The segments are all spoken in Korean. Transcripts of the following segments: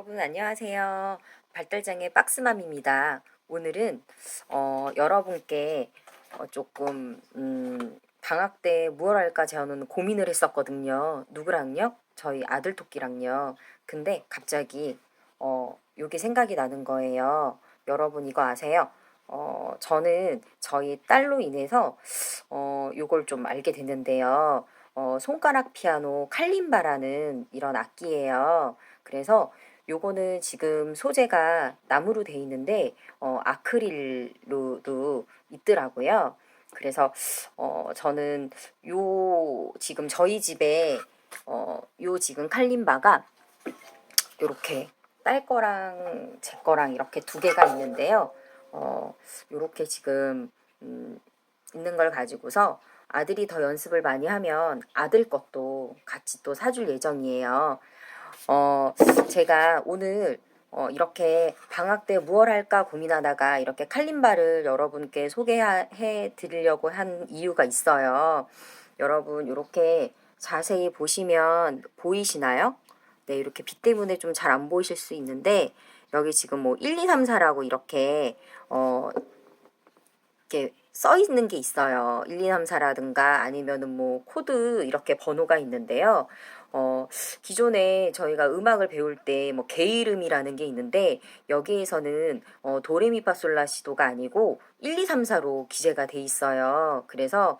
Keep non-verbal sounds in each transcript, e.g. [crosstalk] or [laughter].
여러분 안녕하세요. 발달장애 박스맘입니다. 오늘은 어, 여러분께 어, 조금 음, 방학 때 무얼 할까 저는 고민을 했었거든요. 누구랑요? 저희 아들 토끼랑요. 근데 갑자기 어, 요게 생각이 나는 거예요. 여러분 이거 아세요? 어, 저는 저희 딸로 인해서 어, 요걸 좀 알게 됐는데요. 어, 손가락 피아노 칼림바라는 이런 악기예요. 그래서 요거는 지금 소재가 나무로 돼 있는데 어, 아크릴로도 있더라고요. 그래서 어, 저는 요 지금 저희 집에 어, 요 지금 칼림바가 요렇게 딸 거랑 제 거랑 이렇게 두 개가 있는데요. 어, 요렇게 지금 음, 있는 걸 가지고서 아들이 더 연습을 많이 하면 아들 것도 같이 또 사줄 예정이에요. 어, 제가 오늘 어, 이렇게 방학 때 무얼 할까 고민하다가 이렇게 칼림바를 여러분께 소개해 드리려고 한 이유가 있어요. 여러분, 이렇게 자세히 보시면 보이시나요? 네, 이렇게 빛 때문에 좀 잘 안 보이실 수 있는데, 여기 지금 뭐 1, 2, 3, 4라고 이렇게, 어, 이렇게 써 있는 게 있어요. 1, 2, 3, 4라든가 아니면은 뭐 코드 이렇게 번호가 있는데요. 어, 기존에 저희가 음악을 배울 때뭐개 이름이라는 게 있는데 여기에서는 어, 도레미파솔라시도가 아니고 1, 2, 3, 4로 기재가 돼 있어요. 그래서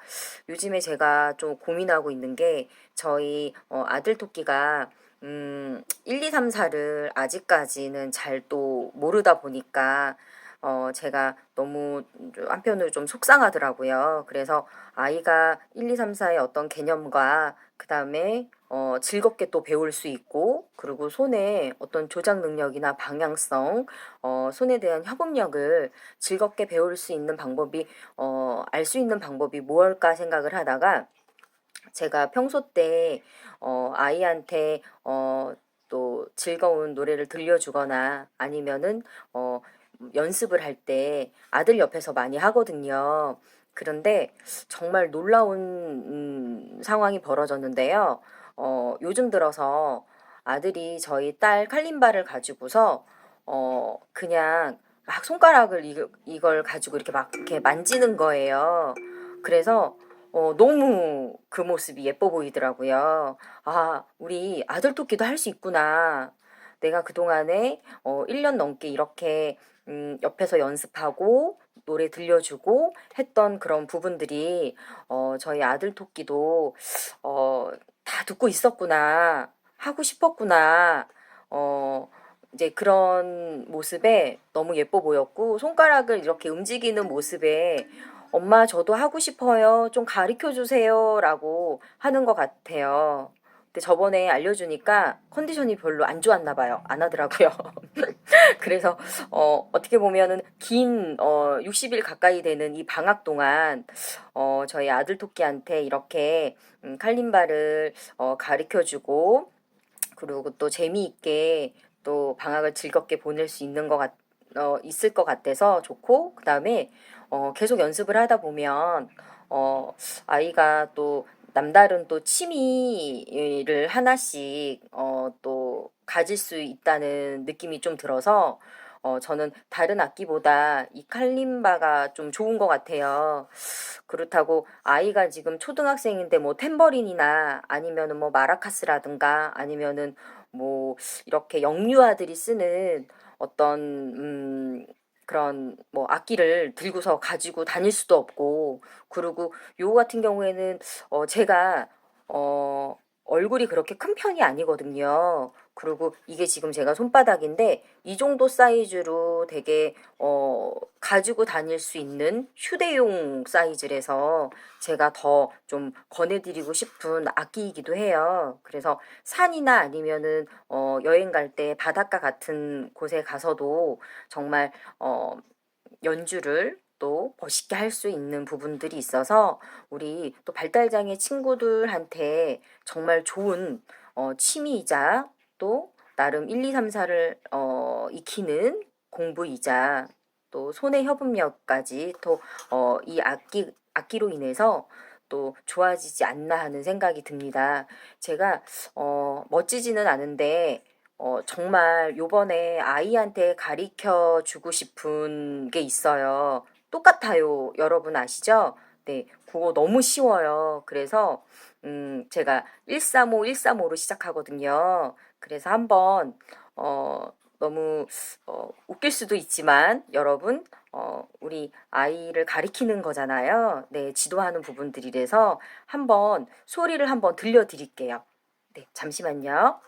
요즘에 제가 좀 고민하고 있는 게 저희 어, 아들 토끼가 음, 1, 2, 3, 4를 아직까지는 잘 또 모르다 보니까 어, 제가 너무 좀 한편으로 좀 속상하더라고요. 그래서 아이가 1, 2, 3, 4의 어떤 개념과 그 다음에 어, 즐겁게 또 배울 수 있고, 그리고 손에 어떤 조작 능력이나 방향성, 어, 손에 대한 협응력을 즐겁게 배울 수 있는 방법이, 어, 알 수 있는 방법이 무엇일까 생각을 하다가, 제가 평소 때, 어, 아이한테, 어, 또 즐거운 노래를 들려주거나 아니면은, 어, 연습을 할 때 아들 옆에서 많이 하거든요. 그런데 정말 놀라운 음, 상황이 벌어졌는데요. 어, 요즘 들어서 아들이 저희 딸 칼림바를 가지고서 어, 그냥 막 손가락을 이, 이걸 가지고 이렇게 막 이렇게 만지는 거예요. 그래서 어, 너무 그 모습이 예뻐 보이더라고요. 아, 우리 아들 토끼도 할 수 있구나. 내가 그동안에 어, 1년 넘게 이렇게 음, 옆에서 연습하고 노래 들려주고 했던 그런 부분들이 어, 저희 아들 토끼도 어, 다 듣고 있었구나 하고 싶었구나 어, 이제 그런 모습에 너무 예뻐 보였고 손가락을 이렇게 움직이는 모습에 엄마 저도 하고 싶어요 좀 가르쳐 주세요라고 하는 것 같아요. 근데 저번에 알려주니까 컨디션이 별로 안 좋았나 봐요. 안 하더라고요. [laughs] [laughs] 그래서 어, 어떻게 보면은 긴 어, 60일 가까이 되는 이 방학 동안 어, 저희 아들 토끼한테 이렇게 음, 칼림바를 어, 가르쳐주고 그리고 또 재미있게 또 방학을 즐겁게 보낼 수 있는 것 같, 어, 있을 것 같아서 좋고 그 다음에 어, 계속 연습을 하다 보면 어, 아이가 또 남다른 또 취미를 하나씩 어, 또 가질 수 있다는 느낌이 좀 들어서 어, 저는 다른 악기보다 이 칼림바가 좀 좋은 것 같아요. 그렇다고 아이가 지금 초등학생인데 뭐 탬버린이나 아니면은 뭐 마라카스라든가 아니면은 뭐 이렇게 영유아들이 쓰는 어떤 음 그런 뭐 악기를 들고서 가지고 다닐 수도 없고 그리고 요 같은 경우에는 어 제가 어 얼굴이 그렇게 큰 편이 아니거든요. 그리고 이게 지금 제가 손바닥인데 이 정도 사이즈로 되게 어 가지고 다닐 수 있는 휴대용 사이즈라서 제가 더 좀 권해드리고 싶은 악기이기도 해요. 그래서 산이나 아니면은 어 여행 갈 때 바닷가 같은 곳에 가서도 정말 어 연주를 또 멋있게 할 수 있는 부분들이 있어서 우리 또 발달장애 친구들한테 정말 좋은 어, 취미이자 또 나름 1, 2, 3, 4를 어, 익히는 공부이자 또 손의 협응력까지 또 어, 이 악기 악기로 인해서 또 좋아지지 않나 하는 생각이 듭니다. 제가 어, 멋지지는 않은데 어, 정말 요번에 아이한테 가르쳐 주고 싶은 게 있어요. 똑같아요. 여러분 아시죠? 네, 그거 너무 쉬워요. 그래서 음, 제가 135, 135로 시작하거든요. 그래서 한번 어, 너무 어, 웃길 수도 있지만 여러분 어, 우리 아이를 가리키는 거잖아요. 네, 지도하는 부분들이라서 한번 소리를 한번 들려드릴게요. 네, 잠시만요.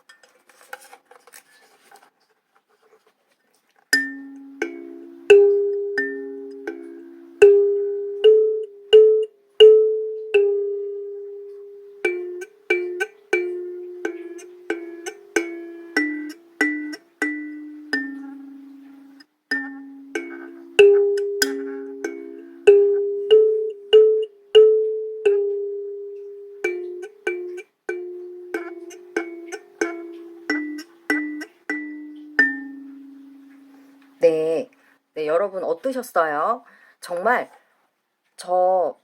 네, 여러분 어떠셨어요? 정말 저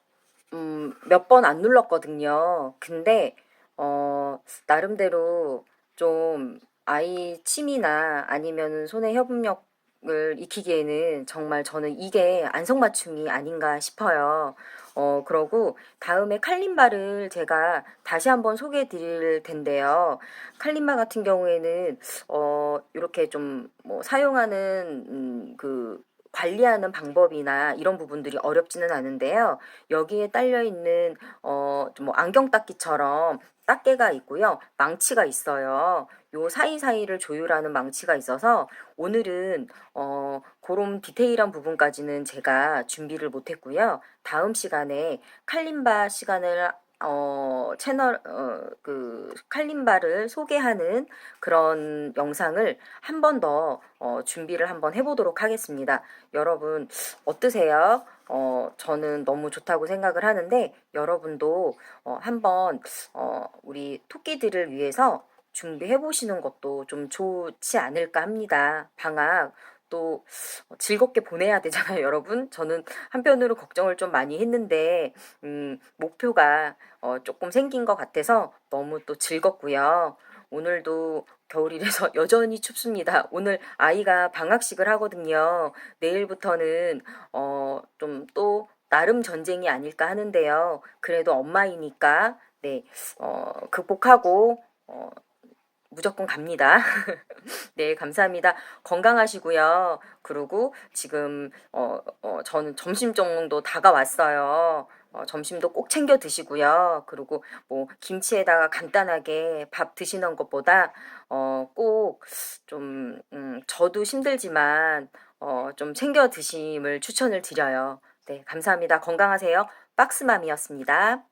음, 몇 번 안 눌렀거든요. 근데 어, 나름대로 좀 아이 침이나 아니면 손의 협응력을 익히기에는 정말 저는 이게 안성맞춤이 아닌가 싶어요. 어, 그러고 다음에 칼림바를 제가 다시 한번 소개해 드릴 텐데요. 칼림바 같은 경우에는 어, 이렇게 좀 뭐 사용하는 음, 그 관리하는 방법이나 이런 부분들이 어렵지는 않은데요. 여기에 딸려 있는 어뭐 안경 닦기처럼 닦개가 있고요. 망치가 있어요. 요 사이사이를 조율하는 망치가 있어서 오늘은 어 그런 디테일한 부분까지는 제가 준비를 못 했고요. 다음 시간에 칼림바 시간을 어 채널 어 그 칼림바를 소개하는 그런 영상을 한 번 더 어, 준비를 한번 해보도록 하겠습니다. 여러분 어떠세요? 어, 저는 너무 좋다고 생각을 하는데 여러분도 어, 한번 어, 우리 토끼들을 위해서 준비해 보시는 것도 좀 좋지 않을까 합니다. 방학 또 즐겁게 보내야 되잖아요, [laughs] 여러분. 저는 한편으로 걱정을 좀 많이 했는데 음, 목표가 어, 조금 생긴 것 같아서 너무 또 즐겁고요. 오늘도 겨울이라서 [laughs] 여전히 춥습니다. 오늘 아이가 방학식을 하거든요. 내일부터는 어, 좀 또 나름 전쟁이 아닐까 하는데요. 그래도 엄마이니까 네, 어, 극복하고 어, 무조건 갑니다. [laughs] 네, 감사합니다. 건강하시고요. 그리고 지금 어, 어, 저는 점심 정도 다가왔어요. 어, 점심도 꼭 챙겨 드시고요. 그리고 뭐 김치에다가 간단하게 밥 드시는 것보다 어, 꼭좀 음, 저도 힘들지만 어, 좀 챙겨 드심을 추천을 드려요. 네, 감사합니다. 건강하세요. 박스맘이었습니다.